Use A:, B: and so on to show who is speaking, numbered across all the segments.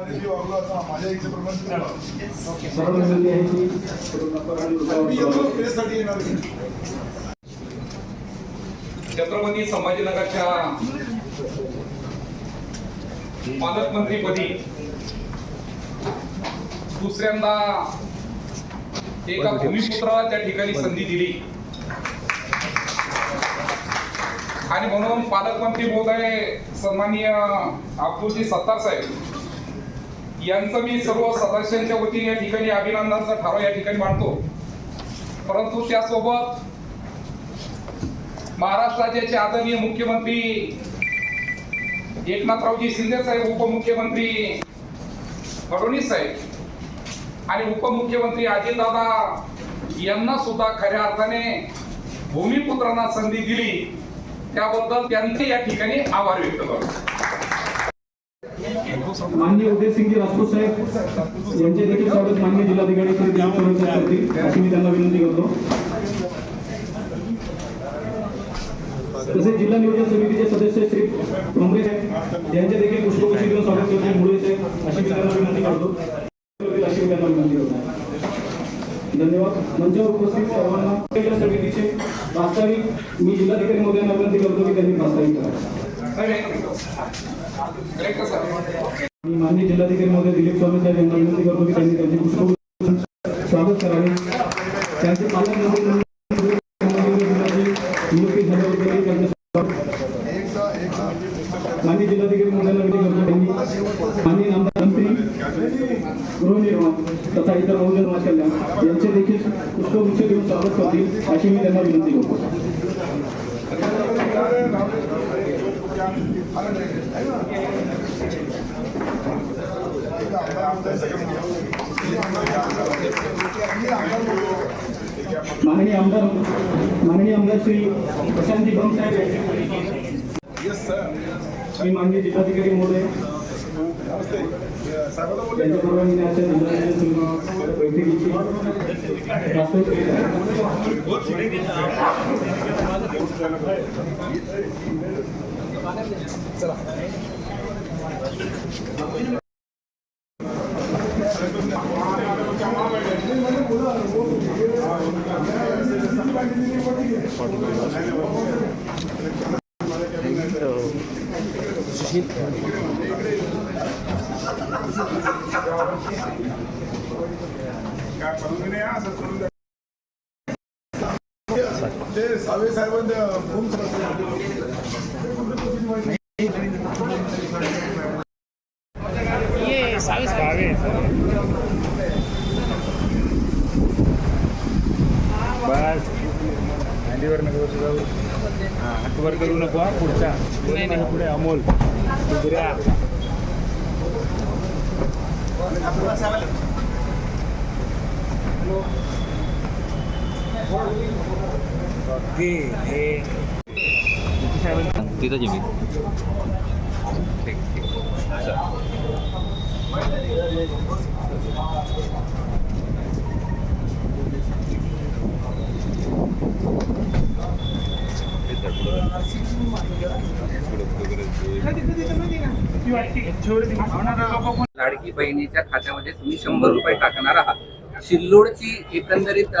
A: वागलो माझ्या
B: छत्रपती संभाजीनगरच्या पालकमंत्रीपदी दुसऱ्यांदा एका भूमिपुत्राला त्या ठिकाणी संधी दिली. आणि म्हणून पालकमंत्री महोदय सन्माननीय अब्दुलजी सत्तार साहेब यांचं मी सर्व सदस्यांच्या वतीने या ठिकाणी अभिनंदनाचा ठराव या ठिकाणी मांडतो. परंतु त्यासोबत राज्याचे आदरणीय मुख्यमंत्री एकनाथरावजी शिंदे साहेब उपमुख्यमंत्री फडणवीस साहेब आणि उपमुख्यमंत्री अजितदादा यांना सुद्धा खऱ्या अर्थाने भूमिपुत्रांना संधी दिली. त्याबद्दल त्यांचे या ठिकाणी आभार व्यक्त करतो.
C: माननीय उदयसिंगजी राजपूत साहेब यांचे देखील स्वागत माननीय जिल्हाधिकारी श्री दिलीप सोरेन करतील अशी मी त्यांना विनंती करतो. तसेच जिल्हा नियोजन समितीचे सदस्य श्री ठोंबरे साहेब यांचे देखील पुष्पगुच्छ देऊन स्वागत करतील मुळे साहेब अशी मी त्यांना विनंती करतो. अशी मी त्यांना विनंती करतो. धन्यवाद. मंचावर उपस्थित सर्वांना. जिल्हा समितीचे प्रास्ताविक मी जिल्हाधिकारी मोदी यांना विनंती करतो की त्यांनी प्रास्ताविक करा. मी माननीय जिल्हाधिकारी महोदय दिलीप स्वामी साहेब यांना विनंती करतो की त्यांनी त्यांचे पुष्प स्वागत करावे. त्यांचे पालकमंत्री नियुक्ती झाल्याबद्दलही त्यांचे माननीय जिल्हाधिकारी महोदयांना विनंती करतो त्यांनी माननीय आमदार मंत्री गृहनिर्माण तथा इतर बहुजन समाज कल्याण यांचे देखील पुष्पगुच्छ देऊन स्वागत करतील अशी मी त्यांना विनंती करतो. माननीय आमदार माननीय आमदार श्री प्रशांतजी बम साहेब.
A: येस सर
C: मी माननीय जिल्हाधिकारी महोदय. यांच्या परवानगीने आजच्या बैठकीची वास्तविक करीत
A: काय सावे
D: हँडीवर नको जाऊ. हां हातवर करू नको हा पुढचा. पुढे अमोल. दुसऱ्या. हे.
E: तिथं मी ठीक ठीक.
F: लाडकी बहिणीच्या खात्यामध्ये तुम्ही शंभर रुपये टाकणार आहात. सिल्लोडची एकंदरीत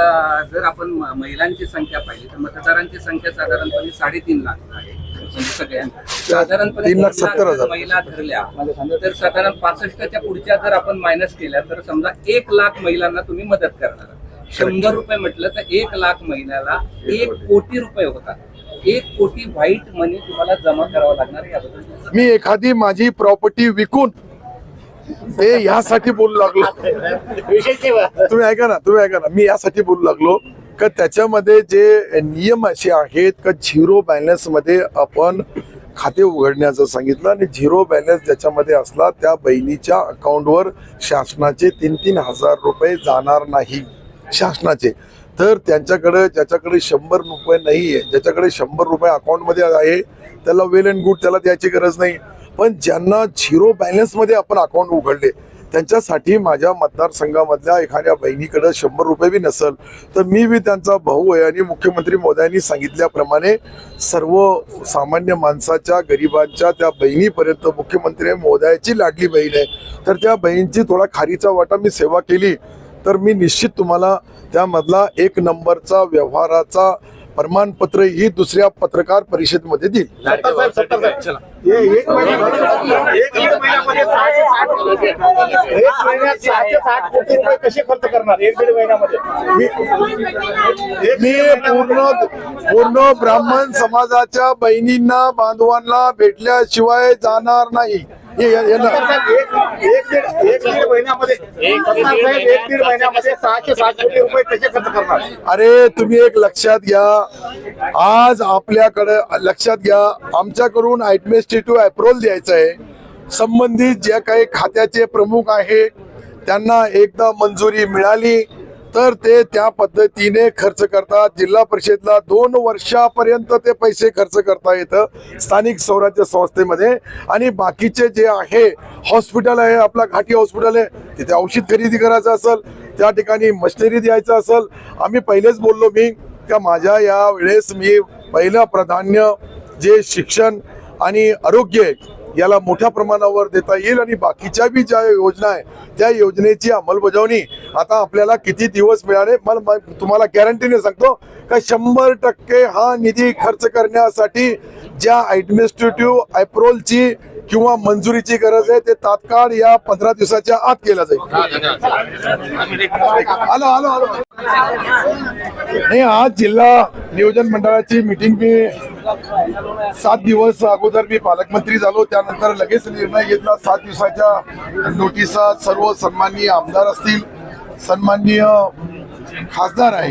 F: जर आपण महिलांची संख्या पाहिली तर मतदारांची संख्या साधारणपणे साडेतीन लाख आहे. म्हणजे सगळ्यांना. साधारणपणे महिला धरल्या तर साधारण पासष्टच्या पुढच्या जर आपण मायनस केल्या तर समजा एक लाख महिलांना तुम्ही मदत करणार आहात. शंभर रुपये म्हटलं तर एक लाख महिन्याला एक कोटी रुपये होतात. एक कोटी व्हाईट मनी तुम्हाला जमा करावा लागणार आहे याबद्दल
A: मी एखादी माझी प्रॉपर्टी विकून ते यासाठी बोलू लागलो. तुम्ही ऐका ना तुम्ही ऐका ना. मी यासाठी बोलू लागलो का त्याच्यामध्ये जे नियम असे आहेत का झिरो बॅलन्समध्ये आपण खाते उघडण्याचं सांगितलं आणि झिरो बॅलन्स ज्याच्यामध्ये असला त्या बहिणीच्या अकाउंटवर शासनाचे तीन तीन हजार रुपये जाणार नाही. शासनाचे. तर त्यांच्याकडं ज्याच्याकडे शंभर रुपये नाही आहे ज्याच्याकडे शंभर रुपये अकाउंटमध्ये आहे त्याला वेल अँड गुड त्याला द्यायची गरज नाही. पण ज्यांना झिरो बॅलन्समध्ये आपण अकाउंट उघडले त्यांच्यासाठी माझ्या मतदारसंघामधल्या एखाद्या बहिणीकडं शंभर रुपये बी नसल तर मी बी त्यांचा भाऊ आहे आणि मुख्यमंत्री मोदयांनी सांगितल्याप्रमाणे सर्व सामान्य माणसाच्या गरिबांच्या त्या बहिणीपर्यंत मुख्यमंत्री मोदयाची लाडली बहीण आहे. तर त्या बहिणीची थोडा खारीचा वाटा मी सेवा केली तर मी निश्चित तुम्हाला त्यामधला एक नंबरचा व्यवहाराचा प्रमाणपत्र ही दुसऱ्या पत्रकार परिषदेमध्ये देईल.
D: एक महिन्यात सहाशे साठ कोटी रुपये कसे खर्च करणार? एक दीड महिन्यामध्ये.
A: मी पूर्ण पूर्ण ब्राह्मण समाजाच्या बहिणींना बांधवांना भेटल्याशिवाय जाणार नाही. अरे तुम्ही एक लक्षात घ्या. आज आपल्याकडे लक्षात घ्या आमच्याकडून ऍडमिनिस्ट्रेटिव्ह अप्रुव्हल द्यायचं आहे. संबंधित जे काही खात्याचे प्रमुख आहे त्यांना एकदा मंजुरी मिळाली. तर ते त्या पद्धतीने खर्च करतात. जिल्हा परिषदला दोन वर्षापर्यंत ते पैसे खर्च करता येतं स्थानिक स्वराज्य संस्थेमध्ये. आणि बाकीचे जे आहे हॉस्पिटल आहे आपला घाटी हॉस्पिटल आहे तिथे औषध खरेदी करायचं असेल त्या ठिकाणी मशिनरी द्यायचं असेल. आम्ही पहिलेच बोललो मी का माझ्या या वेळेस मी पहिलं प्राधान्य जे शिक्षण आणि आरोग्य आहे याला मोठ्या प्रमाणावर देता येईल आणि बाकीच्या बी ज्या योजना आहे त्या योजनेची अंमलबजावणी आता आपल्याला किती दिवस मिळाले मला तुम्हाला गॅरंटीने सांगतो का शंभर टक्के हा निधी खर्च करण्यासाठी ज्या ॲडमिनिस्ट्रेटिव्ह अप्रोलची किंवा मंजुरीची गरज आहे ते तात्काळ या पंधरा दिवसाच्या आत केलं जाईल. आलो आलो आलो. नाही आज जिल्हा नियोजन मंडळाची मीटिंग मी सात दिवस अगोदर मी पालकमंत्री झालो त्या त्यानंतर लगेच निर्णय घेतला. सात दिवसाच्या नोटिसात सर्व सन्माननीय आमदार असतील सन्माननीय खासदार आहे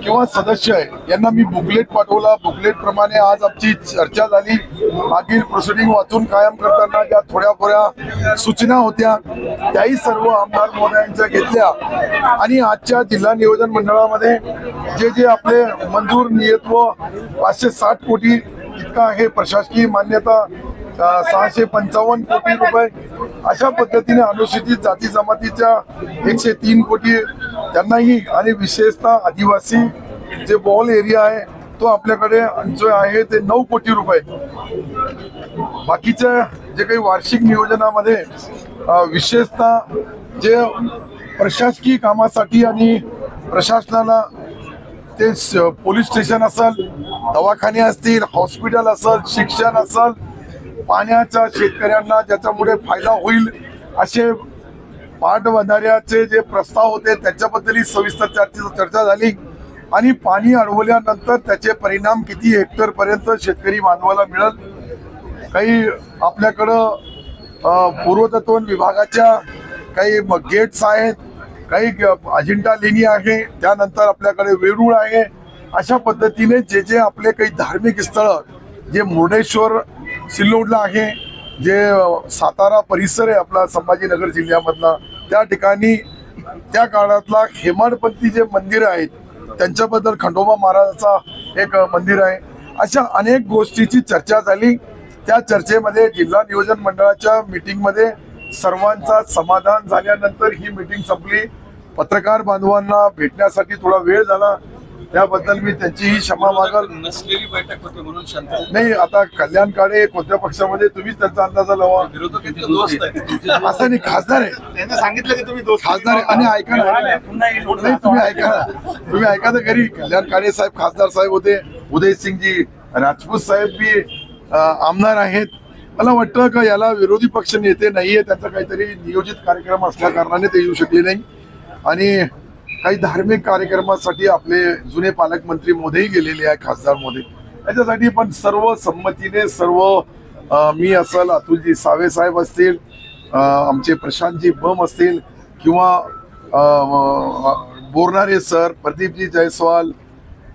A: किंवा सदस्य आहे यांना मी बुकलेट पाठवला. बुकलेट प्रमाणे आज आमची चर्चा झाली. मागील प्रोसिडिंग वाचून कायम करताना ज्या थोड्या थोड्या सूचना होत्या त्याही सर्व आमदार महोदयांच्या घेतल्या. आणि आजच्या जिल्हा नियोजन मंडळामध्ये जे जे आपले मंजूर नियत्व पाचशे साठ कोटी इतका आहे प्रशासकीय मान्यता सहाशे पंचावन्न कोटी रुपये अशा पद्धतीने अनुसूचित जाती जमातीच्या एकशे तीन कोटी त्यांनाही आणि विशेषतः आदिवासी जे बॉल एरिया आहे तो आपल्याकडे जो आहे ते नऊ कोटी रुपये. बाकीच्या जे काही वार्षिक नियोजनामध्ये विशेषतः जे प्रशासकीय कामासाठी आणि प्रशासनाला ते पोलीस स्टेशन असेल दवाखाने असतील हॉस्पिटल असेल शिक्षण असेल पाण्याचा शेतकऱ्यांना ज्याच्यामुळे फायदा होईल असे पाटबंधाऱ्याचे जे प्रस्ताव होते त्याच्याबद्दलही सविस्तर चर्चे चर्चा झाली. आणि पाणी अडवल्यानंतर त्याचे परिणाम किती हेक्टर पर्यंत शेतकरी बांधवाला मिळत काही आपल्याकडं अ, पूर्वतत्वन विभागाच्या काही गेट्स आहेत काही ग- अजिंठा लेणी आहे त्यानंतर आपल्याकडे वेरूळ आहे. अशा पद्धतीने जे जे आपले काही धार्मिक स्थळं जे मुर्डेश्वर सिल्लोडला आहे जे सातारा परिसर आहे आपला संभाजीनगर जिल्ह्यामधला. त्या ठिकाणी त्या काळातला हेमाडपंथी जे मंदिर आहेत त्यांच्याबद्दल खंडोबा महाराजाचा एक मंदिर आहे. अशा अनेक गोष्टीची चर्चा झाली. त्या चर्चेमध्ये जिल्हा नियोजन मंडळाच्या मीटिंगमध्ये सर्वांचा समाधान झाल्यानंतर ही मीटिंग संपली. पत्रकार बांधवांना भेटण्यासाठी थोडा वेळ झाला. त्याबद्दल मी त्यांचीही क्षमा मागल.
F: नसलेली बैठक होती म्हणून शांत
A: नाही आता कल्याण काळे कोणत्या पक्षामध्ये तुम्हीच त्यांचा अंदाजा लावा. असं नाही खासदार आहे
D: त्यांनी सांगितलं की तुम्ही दोस्त
A: खासदार आहे आणि ऐका ना. नाही तुम्ही ऐका ना. तुम्ही ऐका तर घरी. कल्याण काळे साहेब खासदार साहेब होते. उदयसिंगजी राजपूत साहेब बी आमदार आहेत. मला वाटतं का याला विरोधी पक्ष नेते नाहीये. त्यांचा काहीतरी नियोजित कार्यक्रम असल्या कारणाने ते येऊ शकले नाही. आणि काही धार्मिक कार्यक्रमासाठी आपले जुने पालकमंत्री मोदीही गेलेले आहे खासदार मोदी. याच्यासाठी पण सर्व संमतीने सर्व मी असेल अतुलजी सावे साहेब असतील आमचे प्रशांतजी बम असतील किंवा बोरणारे सर प्रदीपजी जयस्वाल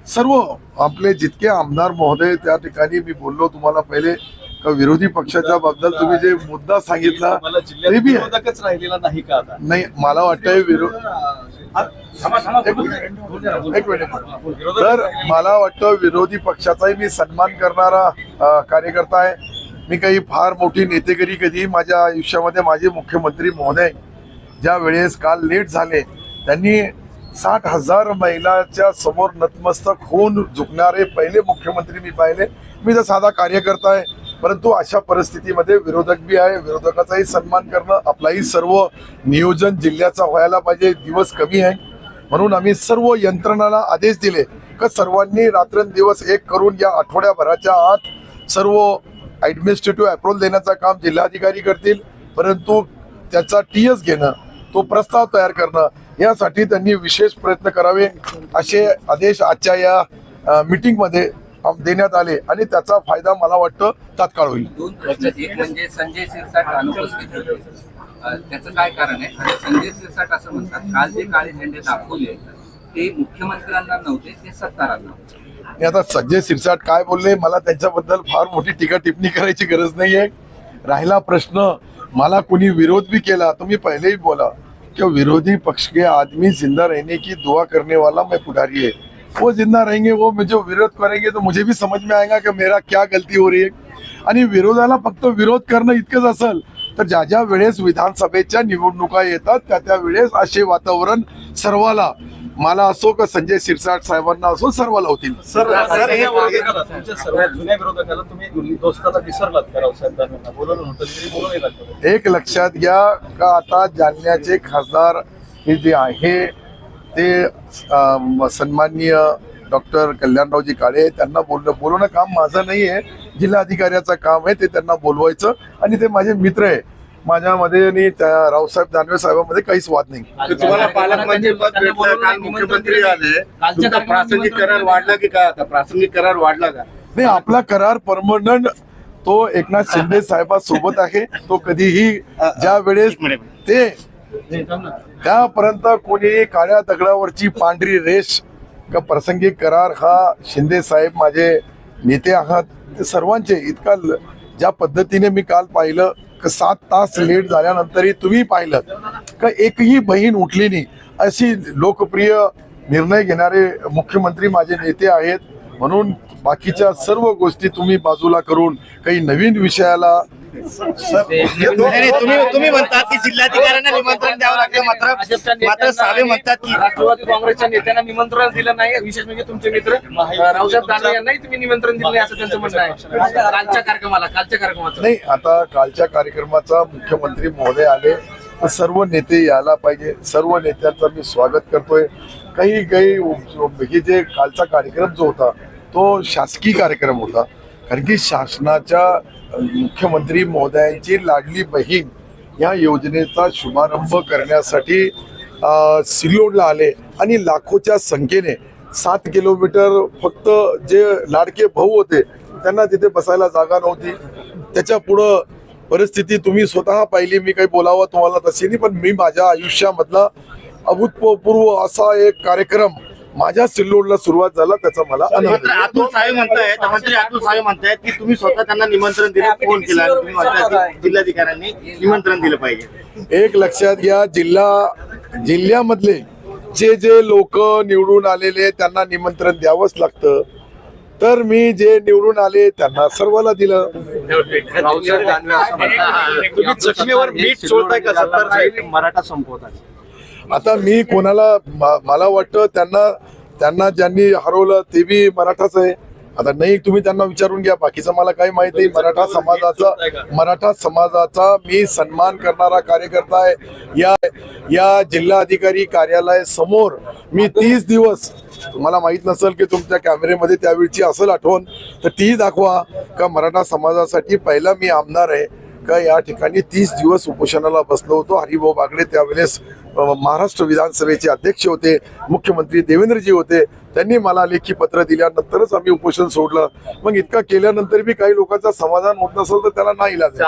A: सर्व आपले जितके आमदार महोदय त्या ठिकाणी मी बोललो तुम्हाला पहिले का विरोधी पक्षाच्या बद्दल तुम्ही जे मुद्दा सांगितला
G: नाही
A: मला वाटतंय विरोध तर मला वाटतं विरोधी पक्षाचाही मी सन्मान करणारा कार्यकर्ता आहे. मी काही फार मोठी नेतेगिरी कधी माझ्या आयुष्यामध्ये माझे मुख्यमंत्री महोदय ज्या वेळेस काल लेट झाले त्यांनी साठ हजार महिलाच्या समोर नतमस्तक होऊन झुकणारे पहिले मुख्यमंत्री मी पाहिले. मी तर साधा कार्यकर्ता आहे. परंतु अशा परिस्थितीमध्ये विरोधक बी आहे. विरोधकाचाही सन्मान करणं आपलाही सर्व नियोजन जिल्ह्याचा व्हायला पाहिजे. दिवस कमी आहे. म्हणून आम्ही सर्व यंत्रणाला आदेश दिले का सर्वांनी रात्रंदिवस एक करून या आठवड्याभराच्या आत सर्व ॲडमिनिस्ट्रेटिव्ह अप्रोल देण्याचं काम जिल्हाधिकारी करतील. परंतु त्याचा टी एस घेणं तो प्रस्ताव तयार करणं यासाठी त्यांनी विशेष प्रयत्न करावे असे आदेश आजच्या या मीटिंगमध्ये देण्यात आले आणि त्याचा फायदा मला वाटतं तात्काळ होईल.
F: एक म्हणजे संजय शिरसाट अनुपस्थित होते. अ, त्याचं काय कारण आहे? संजय शिरसाट असं म्हणतात काल जे काळे झेंडे दाखवले ते मुख्यमंत्र्यांना नव्हते ते सत्तारांना
A: आता संजय सिरसाट काय बोलले मला त्यांच्याबद्दल फार मोठी टीका टिप्पणी करायची गरज नाहीये. राहिला प्रश्न मला कोणी विरोध भी केला तुम्ही पहले ही बोला. कि विरोधी पक्ष के आदमी जिंदा रहने की दुआ करने वाला मैं पुढारी है वो जिंदा रहेंगे वो मुझे विरोध करेंगे तो मुझे भी समझ में आएगा कि मेरा क्या गलती हो रही है। आणि विरोधाला फक्त विरोध करणं इतकंच असेल तर ज्या ज्या वेळेस विधानसभेच्या निवडणुका येतात त्या त्या वेळेस असे वातावरण सर्वाला मला असो का संजय सिरसाट साहेबांना असो सर्वाला होतील.
G: हे
A: एक लक्षात घ्या का आता जालन्याचे खासदार हे जे आहे ते अं, सन्माननीय डॉक्टर कल्याणरावजी काळे त्यांना बोलणं बोलवणं काम माझं नाही आहे जिल्हाधिकाऱ्याचं काम आहे ते त्यांना बोलवायचं. आणि ते माझे मित्र आहे माझ्यामध्ये आणि त्या रावसाहेब दानवे साहेबांमध्ये काहीच वाद नाही.
G: तुम्हाला पालकमंत्री पद भेटलं. काल मुख्यमंत्री आले. तुमचा प्रासंगिक करार वाढला की काय आता? प्रासंगिक करार वाढला का?
A: नाही आपला करार परमनंट तो एकनाथ शिंदे साहेबांसोबत आहे. तो कधीही ज्या वेळेस ते त्यापर्यंत कोणी काळ्या दगडावरची पांढरी रेष का प्रासंगिक करार हा शिंदे साहेब माझे नेते आहात ते सर्वांचे. इतका ल- ज्या पद्धतीने मी काल पाहिलं का सात तास लेट झाल्यानंतरही तुम्ही पाहिलं का एकही बहीण उठली नाही अशी लोकप्रिय निर्णय घेणारे मुख्यमंत्री माझे नेते आहेत. म्हणून बाकीच्या सर्व गोष्टी तुम्ही बाजूला करून काही नवीन विषयाला
G: तुम्ही तुम्ही म्हणतात की जिल्हाधिकाऱ्यांना निमंत्रण द्यावं लागतं मात्र मात्र सावे म्हणतात की
H: राष्ट्रवादी काँग्रेसच्या नेत्यांना निमंत्रण दिलं नाही विशेष म्हणजे तुमचे मित्र रावसाहेब दानवे यांनाही तुम्ही निमंत्रण दिलं नाही असं त्यांचं म्हणणं आहे. कालच्या कार्यक्रमाला कालच्या कार्यक्रमाचं.
A: नाही आता कालच्या कार्यक्रमाचा मुख्यमंत्री महोदय आले तर सर्व नेते यायला पाहिजे. सर्व नेत्यांचं मी स्वागत करतोय. काही काही हे जे कालचा कार्यक्रम जो होता तो शासकीय कार्यक्रम होता. कारण की शासनाच्या मुख्यमंत्री महोदयांची लाडली बहीण या योजनेचा शुभारंभ करण्यासाठी सिल्लोडला आले आणि लाखोच्या संख्येने सात किलोमीटर फक्त जे लाडके भाऊ होते त्यांना तिथे बसायला जागा नव्हती. त्याच्या पुढं परिस्थिती तुम्ही स्वतः पाहिली मी काही बोलावं तुम्हाला तशी नाही पण मी माझ्या आयुष्यामधला अभूतपूर्व असा एक कार्यक्रम माझ्या सिल्लोडला सुरुवात झाला त्याचा मला आनंद.
G: अतुल सावे म्हणतायत मंत्री अतुल सावे म्हणतायत की तुम्ही स्वतः त्यांना निमंत्रण दिलं फोन केला आणि तुम्ही म्हणताय की जिल्हाधिकाऱ्यांनी निमंत्रण दिलं पाहिजे.
A: एक लक्षात घ्या जिल्हा जिल्ह्यामधले जे जे लोक निवडून आलेले त्यांना निमंत्रण द्यावंच लागतं. तर मी जे निवडून आले त्यांना सर्वाला दिलं.
G: तुम्ही मीठ चोळताय का सत्तर मराठा संपवतात.
A: आता मी कोणाला मला वाटतं त्यांना त्यांना ज्यांनी हरवलं ते बी मराठाच आहे. आता नाही तुम्ही त्यांना विचारून घ्या. बाकीचं मला काही माहीत नाही. मराठा समाजाचा मराठा समाजाचा मी सन्मान करणारा कार्यकर्ता आहे या या जिल्हाधिकारी कार्यालय समोर मी तीस दिवस तुम्हाला माहीत नसेल की तुमच्या कॅमेरेमध्ये त्यावेळची असेल आठवण तर ती दाखवा का मराठा समाजासाठी पहिला मी आमदार आहे. का या ठिकाणी तीस दिवस उपोषणाला बसलो होतो? हरिभाऊ बागडे त्यावेळेस महाराष्ट्र विधानसभेचे अध्यक्ष होते मुख्यमंत्री देवेंद्रजी होते त्यांनी मला लेखी पत्र दिल्यानंतरच आम्ही उपोषण सोडलं. मग इतका केल्यानंतर बी काही लोकांचा समाधान होत नसेल तर त्याला नाही इलाज